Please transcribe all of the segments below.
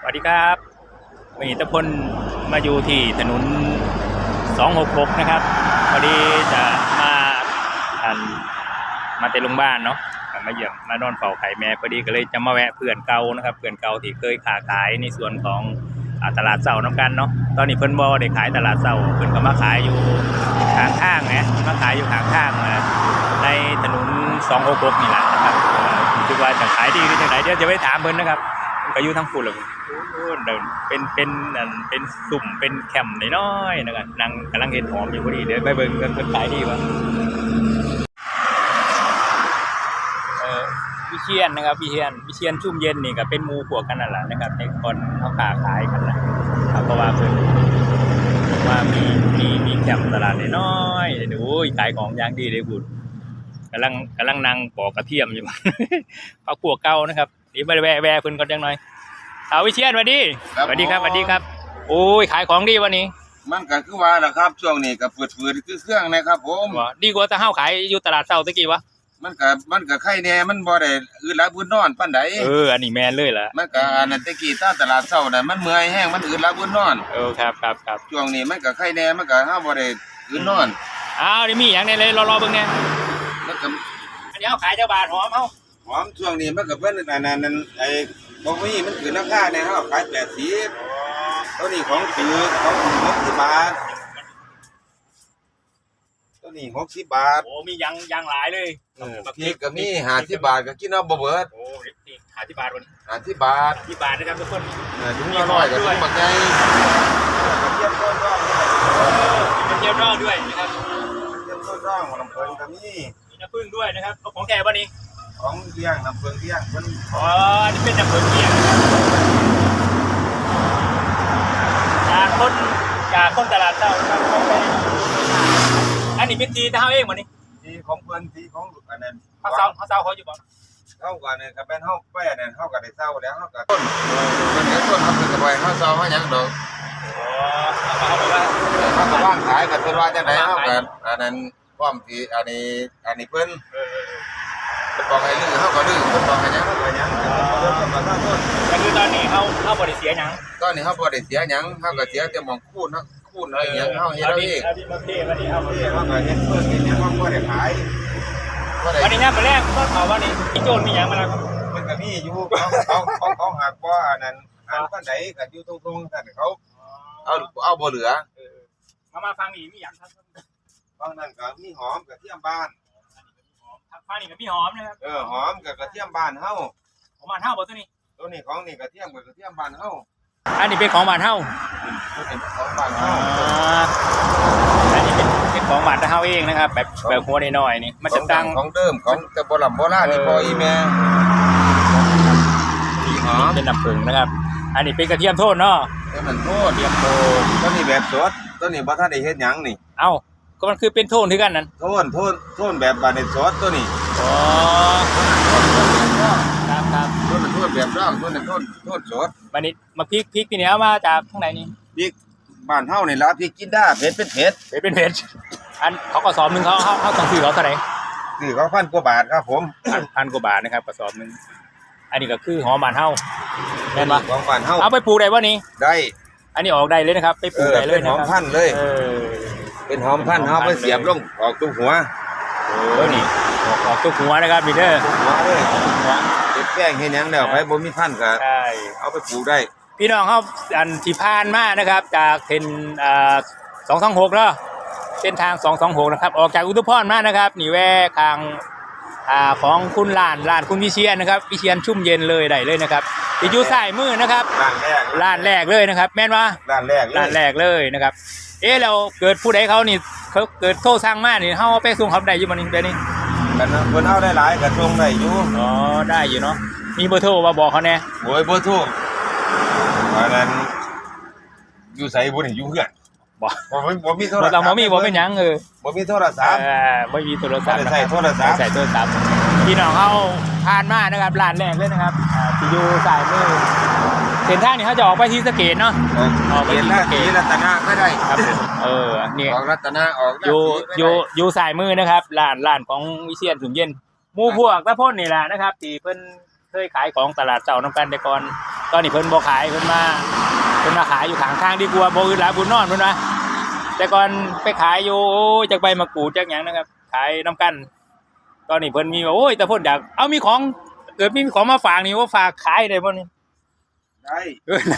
สวัสดีครับวันนี้ตะพลมาอยู่ที่ถนน 266 นะครับพอดีจะมาอันมาเตะลงบ้านเนาะมาเยี่ยมมานอนเฝ้าไข่แม่พอดีก็เลยจะมาแวะเพื่อนเก่านะครับเพื่อนเก่าที่เคยค้าขายในส่วนของอตลาดเสาน้ำกันเนาะตอนนี้เพิ่นบ่ได้ขายตลาดเสาเพิ่นก็มาขายอยู่ข้างข้างนะมาขายอยู่ข้างข้างนะในถนน266นี่แหละนะครับเอ่อคิดว่าจะขายดีหรือจังไดเดี๋ยวจะไปถามเพิ่นนะครับ ก็อยู่ทั้งฝุ่นเลยโอ้เดินเป็นเป็นอันเป็นสุ่มเป็นแคมป์น้อยๆนะครับนั่งกำลังเห็นหอมอยู่พอดีเดี๋ยวไปเบิ่งกันเพิ่นขายดีวะเออวิเชียนนะครับวิเชียนวิเชียนชุ่มเย็นนี่ก็เป็นมูพวกกันนั่นแหละนะครับในคนเขาค้าขายกันนะครับเพราะว่าเพิ่นบอว่ามีมีมีแคมป์ตลาดน้อยๆเดี๋ยวอ้ยขายของอย่างดีเลยคุณกำลังกำลังนั่งปอกกระเทียมอยู่เขาพวกเก่านะครับ นี่มาแวะแวะเพิ่นก่อนจังหน่อยเอาวิเชียนสวัสดีครับ สวัสดีครับผมสวัสดีครับโอ้ยขายของดีวันนี้มันก็คือว่าล่ะครับช่วงนี้ก็ฝืดฝืดคือเครื่องนะครับผมว่าดีกว่าแตะเฮาขายอยู่ตลาดเช้าตะกี้วะมันก็มันก็ไข่แน่มันบ่ได้อืดหลับอืดนอนปานใดเอออันนี้แมนเลยล่ะมันก็อันนั้นแตะกี้ตามตลาดเช้าน่ะมันเมื่อยแห้งมันอืดหลับอืดนอนเออครับครับครับช่วงนี้มันก็ไข่แน่มันก็เฮาบ่ได้อืดนอนอ้าวนี่มีอย่างในเลยรอๆเบิ่งแน่มันก็อันนี้เฮาขายเจ้าบาทหอมเฮา หอมช่วงนี้มันก็เพิ่นอันนั้นนั่นไอ้บ่มีมันขึ้นราคาแน่เฮาขาย80ตัวนี้ของถือของ60บาทตัวนี้60บาทโอ้มีอย่างอย่างหลายเลยเออพริกก็มี50บาทก็กินเอาบ่เบิดโอ้นี่ขายที่บาทวันนี้50บาทที่บาทนะครับทุกคนเออถุงละร้อยกับถุงบักใหญ่กระเทียมต้นร่องนี่เออมีกระเทียมดองด้วยนะครับกระเทียมต้นร่องของลำเพิงก็มีมีน้ำผึ้งด้วยนะครับเอาของแท้ป่ะนี่ ของเลี้ยงลำเพิงเลี้ยงมันอ๋ออันนี้เป็นน้ำผึ้งเกียงจากคนจากคนตลาดเช้านะครับของแท้อันนี้เป็นทีเท้าเองวันนี้ที่ของเพิ่นที่ของอันนั้นเขาเศร้าเขาเศร้าเขาอยู่บ่เฮาก็เนี่ยก็เป็นเฮาแป้เนี่ยเฮาก็ได้เศร้าแล้วเฮาก็ต้นมันก็ต้นเฮาเป็นกระบอยเฮาเศร้าเฮาหยังดอกอ๋อเอาไปว่าเฮาก็ว่างขายก็เป็นว่าจังไดเฮาก็อันนั้นพร้อมที่อันนี้อันนี้เพิ่นเออเพิ่น บอกให้ลื้อเฮาก็ลื้อเพิ่นบอกให้หยังเฮาก็หยังเพิ่นบอกว่าต้นก็คือตอนนี้เขาเขาบริเสียหยังตอนนี้เฮาบ่ได้เสียหยังเฮาก็เสียแต่หมองคูนเนาะคูนอะไรหยังเฮาเฮ็ดเอาเองเอาดิมาเทวันนี้เอามาเทเฮาก็เฮ็ดเพิ่นเฮ็ดหยังเฮาบ่ได้ขายบ่ได้วันนี้เนี่ยไปแรกก็เขาวันนี้พี่โจนมีหยังมาแล้วมันก็มีอยู่เขาเขาเขาเขาหักบ่อันนั้นอันปานใดก็อยู่ตรงๆท่านเขา เอาเอาบ่เหลือมามาฟังนี่มีหยังครับบางนั้นก็มีหอมกระเทียมบ้าน ฟังนี่กับพี่หอมนะครับเออหอมกับกระเทียมบ้านเฮาของบ้านเฮาบ่ตัวนี้ตัวนี้ของนี่กระเทียมกับกระเทียมบ้านเฮาอันนี้เป็นของบ้านเฮาตัวนี้ของบ้านอ่าเฮาอันนี้เป็นเป็นของบ้านเฮาเองนะครับแบบแบบหัวน้อยๆนี่มันจะดังของเดิมของแต่โบราณโบราณนี่พออีแม่สีหอมเป็นน้ำผึ้งนะครับ อันนี้เป็นกระเทียมโทษเนาะแต่มันโทษเดียมโตตัวนี้แบบสดตัวนี้บ่ทันได้เฮ็ดหยังนี่ เอ้า ก็มันคือเป็นโทนที่กันนั่นโทนโทนโทนแบบบานในสดตัวนี้อ๋อครับครับตัวนั้นโทนแบบร่างตัวนั้นโทนโทนสดวันนี้มาพริกพริกที่นี่เอามาจากข้างในนี่พริกบ้านเฮานี่ล่ะพริกกินได้เผ็ดเป็นเผ็ดเป็นเป็นเพจอันเขากระสอบหนึ่งเขาเขาเขาต้องซื้อเขาเท่าไหร่คือเขาพันกว่าบาทครับผมพันพันกว่าบาทนะครับกระสอบหนึ่งอันนี้ก็คือหอมบานเฮาแม่นปะของบ้านเฮาเอาไปปลูกได้วะนี่ได้ อันนี้ออกได้เลยนะครับ ไปปเอลูกอได้เลยเป็นหนะอมครับพันธุ์เลย เออเป็นหอมพันธุ์เฮาไปเสียบลงออกตุ้หัวโอ้นี่ออกออกตัวหัวนะครับมีเด้อตุ้หัวเลยหัวเฮ็ดแป้งเฮ็ดหยังแล้วไปบ่มีพันธุ์ก็ใช่เอาไปปลูกได้ พี่น้องเขาอันที่ผ่านมานะครับ จากเส้นอ่าสองสองหกเนาะเส้นทางสองสองหกนะครับ ออกจากอุทุพรมานะครับนี่แว่ทางอ่าของคุณลานลานคุณวิเชียนนะครับวิเชียนชุ่มเย็นเลยได้เลยนะครับที่อยู่ซ้ายมือนะครับร้านแรกร้านแรกเลยนะครับ แม่นว่าร้านแรกเลยร้านแรกเลยนะครับ เอ๊ะเราเกิดผู้ใดเขานี่เขาเกิดโทษสร้างมานี่เฮาเอาไปส่งเขาได้อยู่บ่นี่เดี๋ยวนี้กันนะเพิ่นเอาได้หลายก็ส่งได้อยู่อ๋อได้อยู่เนาะมีเบอร์โทรมาบอกเขาแน่โอ้ยบ่ถูกอันนั้นอยู่ไสบ่นี่อยู่เฮือนบอกบ่มีบ่มีโทรบ่ศัพท์ต้องบ่มีบ่เป็นหยังเออบ่มีโทรศัพท์เอ่อไม่มีโทรศัพท์ไม่นะได้คใช้รับโทรศัพท์ไม่ใส่โทรศัพท์พี่น้องเขาผ่านมานะครับร้านแรกเลยนะครับอ่าที่อยู่สายมือ เส้นทางนี่เขาจะออกไปที่สะเกตเนาะ ออกออกไปเห็นที่หน้าสะเกสีษรัตนะก็ได้ครับผมเออนี่ออกรัตนะออกหน้าอยู่ศรีก็ได้อยู่อยู่สายมือนะครับร้านร้านของวิเชียนสุมเย็นหมู่พวกตะพ่นนี่แหละนะครับที่เพิ่นเคยขายของตลาดเจ้าน้ำกันแต่ก่อนตอนนี้เพิ่นบ่ขายเพิ่นมาเพิ่นมาขายอยู่ข้างทางดีกว่าบ่อื่นหลายบุญนอนเพิ่นว่าแต่ก่อนไปขายอยู่โอ้ยจากใบมะกรูดจากหยังนะครับ ขายน้ำกัน ตอนนี้เพิ่นมีว่าโอ้ยแต่เพิ่นอยากเอามีของเกิดมีของมาฝากนี่ว่าฝากขายได้บ่นี่ ได้เออไหน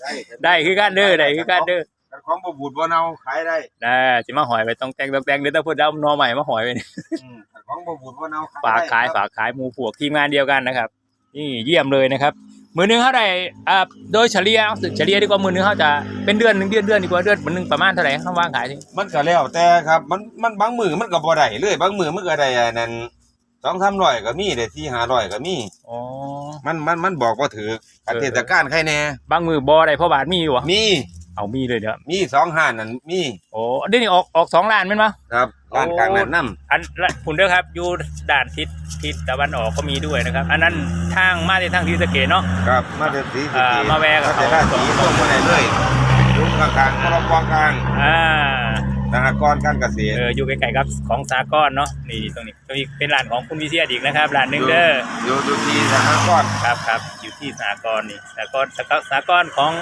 ได้ได้คือกันเด้อได้คือกันเด้อแต่ของบ่บูดบ่เน่าขายได้ได้สิมาหอยไปต้องแต่งต้องแต่งเดี๋ยวถ้าเพิ่นเอาหนอใหม่มาหอยไปนี่อืมแต่ของบ่บูดบ่เน่าฝากขายฝากขายหมู่พวกทีมงานเดียวกันนะครับ นี่เยี่ยมเลยนะครับมือหนึงเท่าไหร่อ่าโดยเฉลี่ยเอาสึกเฉลี่ยดีกว่ามือหนึงเขาจะเป็นเดือนหนึ่งเดือนเดือนดีกว่าเดือนมือหนึงประมาณเท่าไหร่เขาวางขายที่มันก็แล้วแต่ครับ มันมันบางมือมันก็บ่ได้เลยบางมือมันก็ได้อันนั้น สองสามร้อยก็มีได้ที่ห้าร้อยก็มีอ๋อ มันมันมันบอกว่าถืออันเทศกาลใครแน่บางมือบอได้เพราะบาทมีอยู่วะมีเอามีเลยเด้อมีสองห้านนั่นมีโอ้เดี๋ยวนี้ออกออกสองล้านแม่นปะครับร้านกลางนั้นนํอันละคุณเด้อครับอยู่ด่านทิศทิศตะวันออกก็มีด้วยนะครับ อันนั้นทางมาในทางทิศสะเกตเนาะครับมาเดือดสีอ่ามาแวะกับเขาเขาจะได้สีตรงมาได้เลยยุงกลางกลางพรบกลางอ่า สหกรณ์การเกษตร เอออยู่ใกล้ๆกับของสากลเนาะนี่ตรงนี้ตรงนี้เป็นร้านของคุณวิเชียรอีกนะครับร้านหนึ่งเด้ออยู่อยู่ที่สหกรณ์ครับครับอยู่ที่สากลนี่สากลสากลสากลของ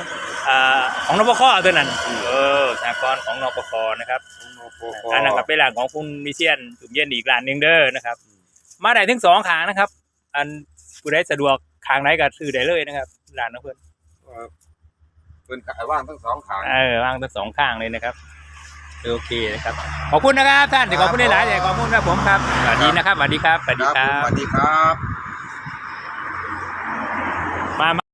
อ่าของนปคตัวนั้นเออสากลของนปคนะครับอันนั้นก็เป็นร้านของคุณวิเชียรจุ่มเย็นอีกร้านหนึ่งเด้อนะครับ มาได้ถึงสองขางนะครับ อันผู้ใดสะดวกขางไหนก็ซื้อได้เลยนะครับร้านของเพื่อนเป็นขายว่างทั้งสองขางเออวางทั้งสองข้างเลยนะครับ โอเคนะครับ ขอบคุณนะครับท่านเดี๋ยวขอบคุณหลายๆเดี๋ยวขอบคุณครับผมครับสวัสดีนะครับสวัสดีครับสวัสดีครัผมสบวัสดีครับ มา